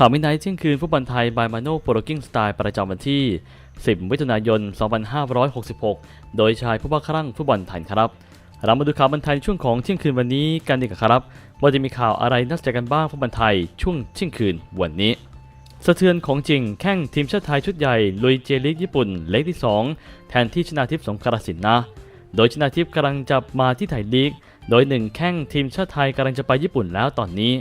ข่าวมินไนท์เที่ยงคืนฟุตบอลไทยบายมาโน่โปรกิ้งสไตล์ประจำวันที่ 10 มิถุนายน 2566 โดยชายผู้บ้าคลั่งฟุตบอลไทยครับ เรามาดูข่าวบันเทิงช่วงของเที่ยงคืนวันนี้กันดีกว่าครับ ว่าจะมีข่าวอะไรน่าสนใจกันบ้างฟุตบอลไทยช่วงเที่ยงคืนวันนี้ สะเทือนของจริงแข้งทีมชาติไทยชุดใหญ่ลุยเจลิกญี่ปุ่นเล็กที่ 2 แทนที่ชนาทิพย์สงกรสินนะ โดยชนาทิพย์กำลังจะมาที่ไทยลีก โดยหนึ่งแข้งทีมชาติไทยกำลังจะไปญี่ปุ่นแล้วตอนนี้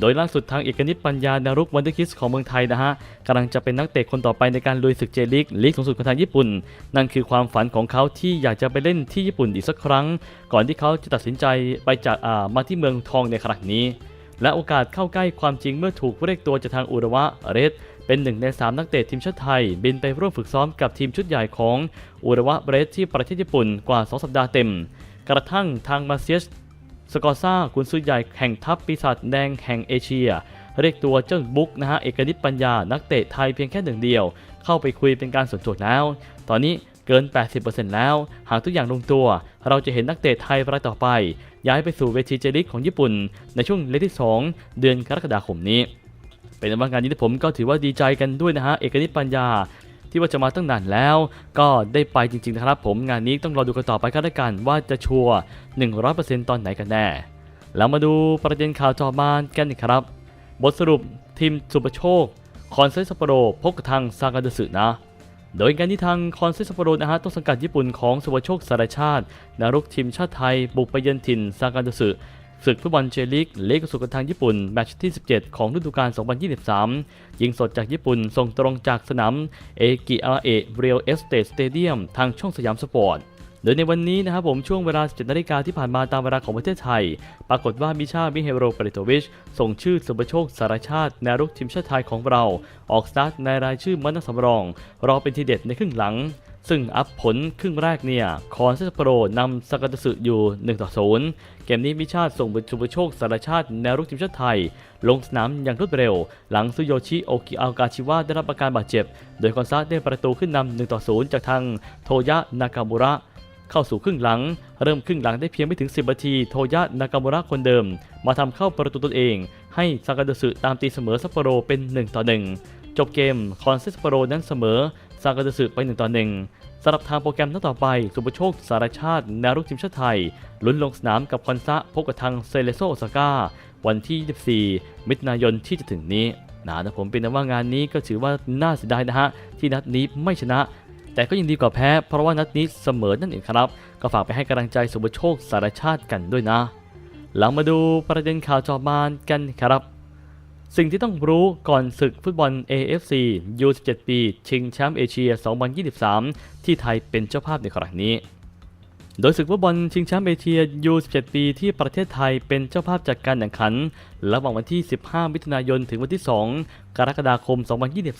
โดยล่าสุดทางเอกนิตปัญญานารุกวันเดอร์คิสของเมืองไทยนะฮะกำลังจะเป็นนักเตะคนต่อไปในการลุยศึกเจลิกลีกสูงสุดของทางญี่ปุ่น นั่นคือความฝันของเขาที่อยากจะไปเล่นที่ญี่ปุ่นอีกสักครั้ง ก่อนที่เขาจะตัดสินใจไปจากอ่ามาที่เมืองทองในครั้งนี้ และโอกาสเข้าใกล้ความจริงเมื่อถูกเรียกตัวจากทางอุระวะเรสเป็นหนึ่งใน 3 นักเตะทีมชาติไทย บินไปร่วมฝึกซ้อมกับทีมชุดใหญ่ของอุระวะเรสที่ประเทศญี่ปุ่นกว่า 2 สัปดาห์เต็ม กระทั่งทางมาเซียส สกอร์ซ่ากุนซือใหญ่แห่งทัพปีศาจแดงแห่งเอเชีย เรียกตัวเจ้าบุ๊กนะฮะเอกนิตปัญญานักเตะไทยเพียงแค่หนึ่งเดียว เข้าไปคุยเป็นการส่วนตัวแล้ว ตอนนี้เกิน 80%แล้ว หากทุกอย่างลงตัว เราจะเห็นนักเตะไทยรายต่อไป ย้ายไปสู่เวทีเจลิกของญี่ปุ่น ในช่วงเลกที่ 2 เดือนกรกฎาคมนี้ เป็นว่างานนี้ผมก็ถือว่าดีใจกันด้วยนะฮะเอกนิตปัญญา ที่ว่าจะมาตั้งนานแล้ว ก็ได้ไปจริงๆนะครับ ผมงานนี้ต้องรอดูกันต่อไปกันแล้วกันว่าจะชัวร์100%ตอนไหนกันแน่แล้วมาดูประเด็นข่าวจอมานกันครับ บทสรุปทีมสุปโชค คอนเซซัปโปโรพบกับทางซากาเดสึนะ โดยการที่ทางคอนเซซัปโปโรนะฮะต้นสังกัดญี่ปุ่นของสุปโชคสารชาตินารุกทีมชาติไทยบุกไปเยือนถิ่นซากาเดสึ ศึกฟุตบอลเจลิกเลกสุกับทางญี่ปุ่นแมตช์ที่ 17 ของฤดูกาล 2023 ยิงสดจากญี่ปุ่นส่งตรงจากสนามเอกิอาเอะเรียลเอสเตทสเตเดียมทางช่องสยามสปอร์ตโดยในวันนี้นะครับผมช่วงเวลา 17นาฬิกาที่ผ่านมาตามเวลาของประเทศไทย ปรากฏว่ามิชามิเฮโรปริโตวิช ส่งชื่อสุปโชคสารชาติแนวรุกทีมชาติไทยของเรา ออกสตาร์ทในรายชื่อมันนักสำรอง รอเป็นทีเด็ดในครึ่งหลัง ซึ่งอัพผลครึ่งแรกเนี่ย คอนเซสโปโรนำสกาตสึอยู่ 1 ต่อ 0 เกมนี้มิชาติส่งบุสุปโชคสารชาติแนวรุกทีมชาติไทย ลงสนามอย่างรวดเร็ว หลังซุโยชิโอกิอากาชิวะได้รับอาการบาดเจ็บ โดยคอนซาได้ประตูขึ้นนำ1ต่อ 0 จากทางโทยะนากามุระเข้าสู่ครึ่งหลัง เริ่มครึ่งหลังได้เพียงไม่ถึง 10นาที โทยะนากามุระคนเดิม มาทำเข้าประตูตนเอง ให้ซากาดสึตามตีเสมอซัปโปโรเป็น 1 ต่อ 1 จบเกมคอนเซสโปโรนั้นเสมอ ซากาดสึไป1ต่อ1สำหรับทางโปรแกรมนัดต่อไป สุปโชค สารชาติแนวรุกทีมชาติไทย ลุ้นลงสนามกับคอนซะพบกับทางเซเลโซโอซาก้า วันที่ 24 มิถุนายนที่จะถึงนี้นะนะผมเป็นนะว่างานนี้ก็ถือว่าน่าเสียดายนะฮะ ที่นัดนี้ไม่ชนะ แต่ก็ยังดีกว่าแพ้ เพราะว่านัดนี้เสมอนั่นเองครับ ก็ฝากไปให้กำลังใจสุภโชค สารชาติกันด้วยนะ หลังมาดูประเด็นข่าวจอบานกันครับ สิ่งที่ต้องรู้ก่อนศึกฟุตบอล AFC U17 ปี ชิงแชมป์เอเชีย 2023 ที่ไทยเป็นเจ้าภาพในครั้งนี้ โดยศึกฟุตบอลชิงแชมป์เอเชีย U17 ปีที่ประเทศไทยเป็นเจ้าภาพจัดการแข่งขัน ระหว่างวันที่ 15 มิถุนายนถึงวันที่ 2 กรกฎาคม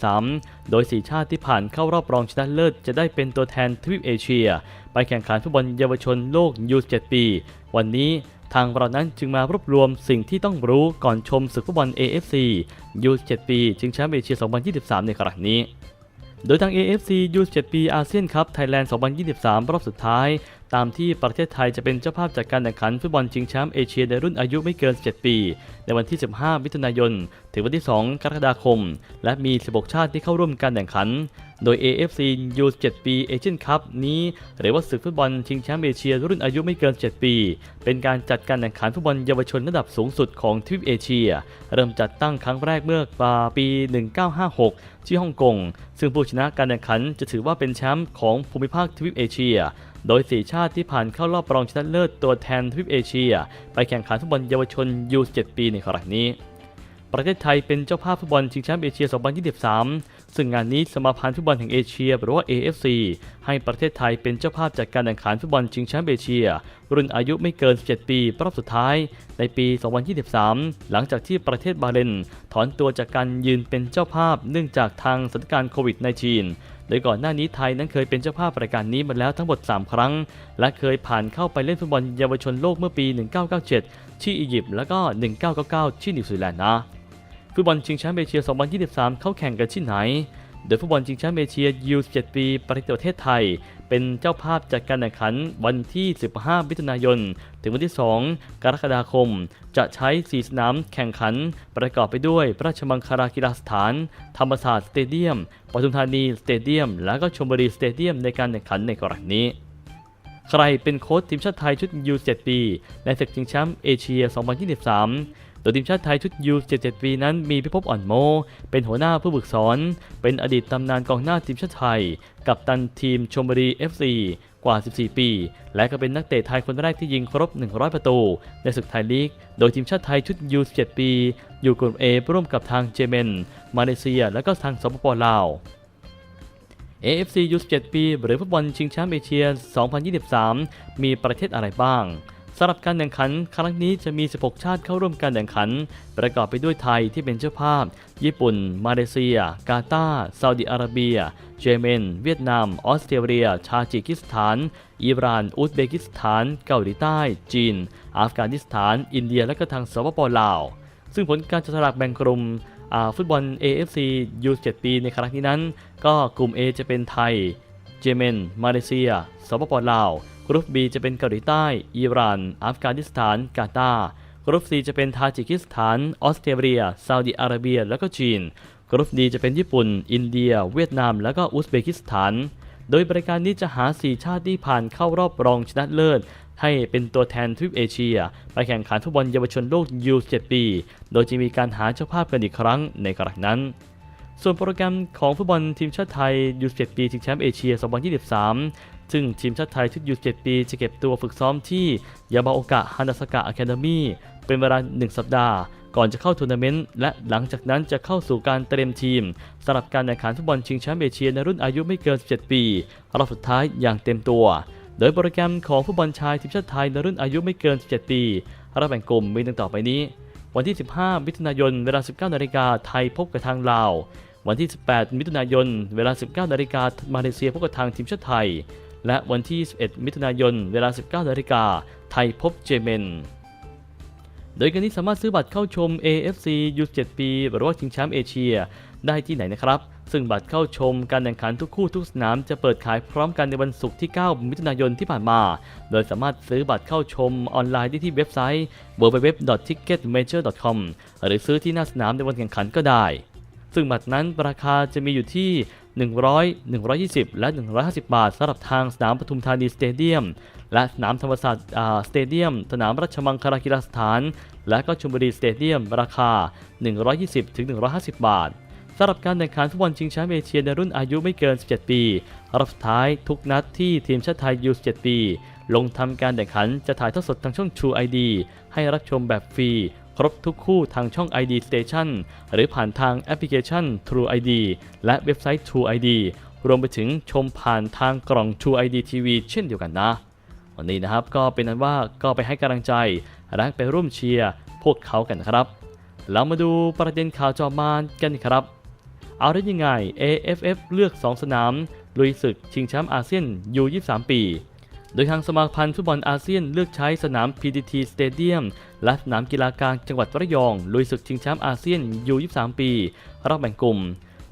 2023 โดย 4 ชาติที่ผ่านเข้ารอบรองชนะเลิศจะได้เป็นตัวแทนทวีปเอเชีย ไปแข่งขันฟุตบอลเยาวชนโลก U17 ปี วันนี้ทางเรานั้นจึงมารวบรวมสิ่งที่ต้องรู้ก่อนชมศึกฟุตบอล AFC U17 ปีชิงแชมป์เอเชีย 2023 ในครั้งนี้โดยทาง AFC U17 ปีอาเซียนคัพไทยแลนด์ 2023 รอบสุดท้าย ตามที่ประเทศไทยจะเป็นเจ้าภาพจัดการแข่งขันฟุตบอลชิงแชมป์เอเชียในรุ่นอายุไม่เกิน 7 ปี ในวันที่ 15 มิถุนายน ถึงวันที่ 2 กรกฎาคม และมี 16 ชาติที่เข้าร่วมการแข่งขัน โดย AFC U-7 ปีเอเชียนคัพนี้ หรือว่าศึกฟุตบอลชิงแชมป์เอเชียรุ่นอายุไม่เกิน 7 ปี เป็นการจัดการแข่งขันฟุตบอลเยาวชนระดับสูงสุดของทวีปเอเชีย เริ่มจัดตั้งครั้งแรกเมื่อปี 1956 ที่ฮ่องกง ซึ่งผู้ชนะการแข่งขันจะถือว่าเป็นแชมป์ของภูมิภาคทวีปเอเชีย โดย 4 ชาติที่ผ่านเข้ารอบรองชนะเลิศตัวแทนทวีปเอเชีย ไปแข่งขันฟุตบอลเยาวชน U17 ปีในครั้งนี้ ประเทศไทยเป็นเจ้าภาพฟุตบอลชิงแชมป์เอเชีย 2023 ซึ่งงานนี้สมาพันธ์ฟุตบอลแห่งเอเชีย หรือว่า AFC ให้ประเทศไทยเป็นเจ้าภาพจัดการแข่งขันฟุตบอลชิงแชมป์เอเชีย รุ่นอายุไม่เกิน 17 ปีรอบสุดท้ายในปี 2023 หลังจากที่ประเทศบาเรนถอนตัวจากการยืนเป็นเจ้าภาพเนื่องจากทางสถานการณ์โควิด -19 โดยก่อนหน้านี้ไทยนั้นเคยเป็นเจ้าภาพรายการนี้มาแล้วทั้งหมด 3 ครั้ง และเคยผ่านเข้าไปเล่นฟุตบอลเยาวชนโลกเมื่อปี 1997 ที่อียิปต์แล้วก็ 1999 ที่นิวซีแลนด์นะฟุตบอลชิงแชมป์เอเชีย 2023 เข้าแข่งกันที่ไหนโดยฟุตบอลชิงแชมป์เอเชีย U17 ปี ประเทศไทย เป็นเจ้าภาพจัดการแข่งขันวันที่ 15 มิถุนายน ถึงวันที่ 2 กรกฎาคม จะใช้ 4 สนามแข่งขัน ประกอบไปด้วย พระราชมังคลากีฬาสถาน ธรรมศาสตร์สเตเดียม ปทุมธานีสเตเดียม และก็ชลบุรีสเตเดียมในการแข่งขันในกรณีนี้ใครเป็นโค้ชทีมชาติไทยชุด U7 ปี ในศึกชิงแชมป์เอเชีย 2023 โดยทีมชาติไทยชุด U77 ปีนั้นมีพิภพอ่อนโม เป็นหัวหน้าผู้ฝึกสอน เป็นอดีตตำนานกองหน้าทีมชาติไทย กับตันทีมชมบุรี FC กว่า 14 ปี และก็เป็นนักเตะไทยคนแรกที่ยิงครบ 100 ประตู ในศึกไทยลีก โดยทีมชาติไทยชุด U17 ปี อยู่กลุ่ม A ร่วมกับทางเยเมน มาเลเซีย และก็ทางสปปลาว AFC U17 ปี หรือฟุตบอลชิงแชมป์เอเชีย 2023 มีประเทศอะไรบ้าง สำหรับการแข่งขันครั้งนี้จะมี 16 ชาติเข้าร่วมการแข่งขัน ประกอบไปด้วยไทยที่เป็นเจ้าภาพ ญี่ปุ่น มาเลเซีย กาตาร์ซาอุดิอาระเบีย เยเมน เวียดนาม ออสเตรเลีย ชาจิกิสถาน อิหร่าน อุซเบกิสถาน เกาหลีใต้ จีน อัฟกานิสถาน อินเดีย และก็ทางสปปลาว ซึ่งผลการจัดสลากแบ่งกลุ่มฟุตบอล AFC U7 ปีในครั้งนี้นั้น ก็กลุ่ม A จะเป็นไทย เยเมน มาเลเซีย สปปลาว รุ๊ป B จะเป็นเกาหลีใต้ อิหร่าน อัฟกานิสถาน กาตาร์ กรุ๊ป C จะเป็นทาจิกิสถาน ออสเตรเลีย ซาอุดิอาระเบีย และก็จีน กรุ๊ป D จะเป็นญี่ปุ่น อินเดีย เวียดนาม และก็อุซเบกิสถาน โดยบริการนี้จะหา 4 ชาติที่ผ่านเข้ารอบรองชนะเลิศให้เป็นตัวแทนทวีปเอเชีย ไปแข่งขันฟุตบอลเยาวชนโลก U7 ปี โดยจะมีการหาเจ้าภาพกันอีกครั้งในครั้งนั้น ส่วนโปรแกรมของฟุตบอลทีมชาติไทย U7 ปีชิงแชมป์เอเชีย 2023 ซึ่งทีมชาติไทยชุด U7 ปี จะเก็บตัวฝึกซ้อมที่ยามาโอกะฮานาสกะอะคาเดมีเป็นเวลา 1 สัปดาห์ ก่อนจะเข้าทัวร์นาเมนต์ และหลังจากนั้นจะเข้าสู่การเตรียมทีมสำหรับการแข่งขันฟุตบอลชิงแชมป์เอเชียในรุ่นอายุไม่เกิน 17 ปีรอบสุดท้ายอย่างเต็มตัว โดยโปรแกรมของฟุตบอลชายทีมชาติไทยในรุ่นอายุไม่เกิน 17 ปีรับแบ่งกลุ่มมีดังต่อไปนี้ วันที่ 15 มิถุนายน เวลา 19นาฬิกาไทยพบกับทางลาววันที่ 18 มิถุนายน เวลา 19นาฬิกามาเลเซียพบกับทางทีมชาติไทย และวันที่21มิถุนายน เวลา 19นาฬิกา ไทยพบเยเมน โดยการนี้สามารถซื้อบัตรเข้าชม AFC U7 ปีหรือว่าชิงแชมป์เอเชีย ได้ที่ไหนนะครับ ซึ่งบัตรเข้าชมการแข่งขันทุกคู่ทุกสนามจะเปิดขายพร้อมกันในวันศุกร์ที่ 9 มิถุนายนที่ผ่านมา โดยสามารถซื้อบัตรเข้าชมออนไลน์ได้ที่เว็บไซต์ www.ticketmajor.com หรือซื้อที่หน้าสนามในวันแข่งขันก็ได้ ซึ่งบัตรนั้นราคาจะมีอยู่ที่ 100 120 และ 150 บาทสำหรับทางสนามปทุมธานีสเตเดียม และสนามธรรมศาสตร์สเตเดียม สนามราชมังคลากีฬาสถาน และก็ชลบุรีสเตเดียม ราคา 120ถึง150 บาทสำหรับการแข่งขันฟุตบอลชิงแชมป์เอเชียในรุ่นอายุไม่เกิน 17 ปี รอบสุดท้ายทุกนัดที่ทีมชาติไทย U17 ปี ลงทำการแข่งขันจะถ่ายทอดสดทางช่อง True ID ให้รับชมแบบฟรี รบทุกคู่ทางช่อง ID Station หรือผ่านทางแอปพลิเคชัน True ID และเว็บไซต์ True ID รวมไปถึงชมผ่านทางกล่อง True ID TV เช่นเดียวกันนะ วันนี้นะครับก็เป็นนั้นว่าก็ไปให้กำลังใจและไปร่วมเชียร์พวกเขากันครับ เรามาดูประเด็นข่าวจอมานกันครับ เอาได้ยังไง AFF เลือก 2 สนาม ลุยศึกชิงแชมป์อาเซียน U23 ปี โดยทางสมาพันธ์ฟุตบอลอาเซียนเลือกใช้สนาม PTT Stadium และสนามกีฬากลางจังหวัดระยองลุยศึกชิงแชมป์อาเซียน U23 ปี รอบแบ่งกลุ่ม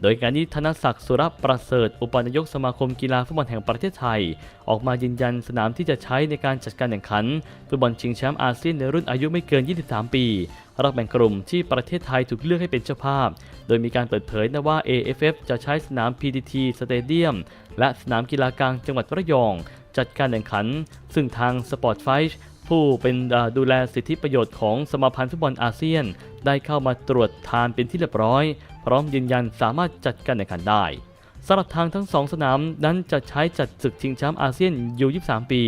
โดยการนี้ธนศักดิ์สุรประเสริฐ อุปนายกสมาคมกีฬาฟุตบอลแห่งประเทศไทย ออกมายืนยันสนามที่จะใช้ในการจัดการแข่งขันฟุตบอลชิงแชมป์อาเซียนในรุ่นอายุไม่เกิน 23 ปีรอบแบ่งกลุ่มที่ประเทศไทยถูกเลือกให้เป็นเจ้าภาพ โดยมีการเปิดเผยนะว่า AFF จะใช้สนาม PTT Stadium และสนามกีฬากลางจังหวัดระยอง จัดการแข่งขัน ซึ่งทาง Sport f i ผู้เป็นดูแลสิทธิประโยชน์ของสมาพันธ์ฟุตบอลอาเซียน ได้เข้ามาตรวจทานเป็นที่เรียบร้อย ร้อมยืนยันสามารถจัดการแข่งขันได้สำหรับทางทั้งสองสนามนั้นจะใช้จัดศึกชิงแชมป์อาเซียนยู23 ปี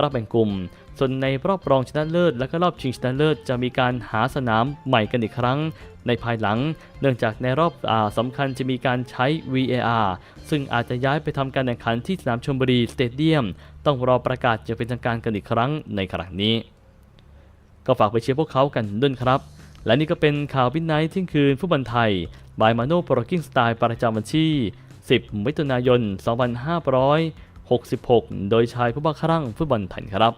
รอบแบ่งกลุ่ม ส่วนในรอบรองชนะเลิศและก็รอบชิงชนะเลิศจะมีการหาสนามใหม่กันอีกครั้ง ในภายหลัง เนื่องจากในรอบอสำคัญจะมีการใช้ VAR ซึ่งอาจจะย้ายไปทำการแข่งขันที่สนามชลบุรีสเตเดียม ต้องรอประกาศจะเป็นทางการกันอีกครั้งในครั้งนี้ ก็ฝากไปเชียร์พวกเขากันด้วยครับ และนี่ก็เป็นข่าววินไนท์เที่ยงคืนฟุตบอลไทย บายมาโน่โปรกิ้งสไตล์ประจำวันที่ 10 มิถุนายน 2566 โดยชายผู้บ้าคลั่งฟุตบอลไทยครับ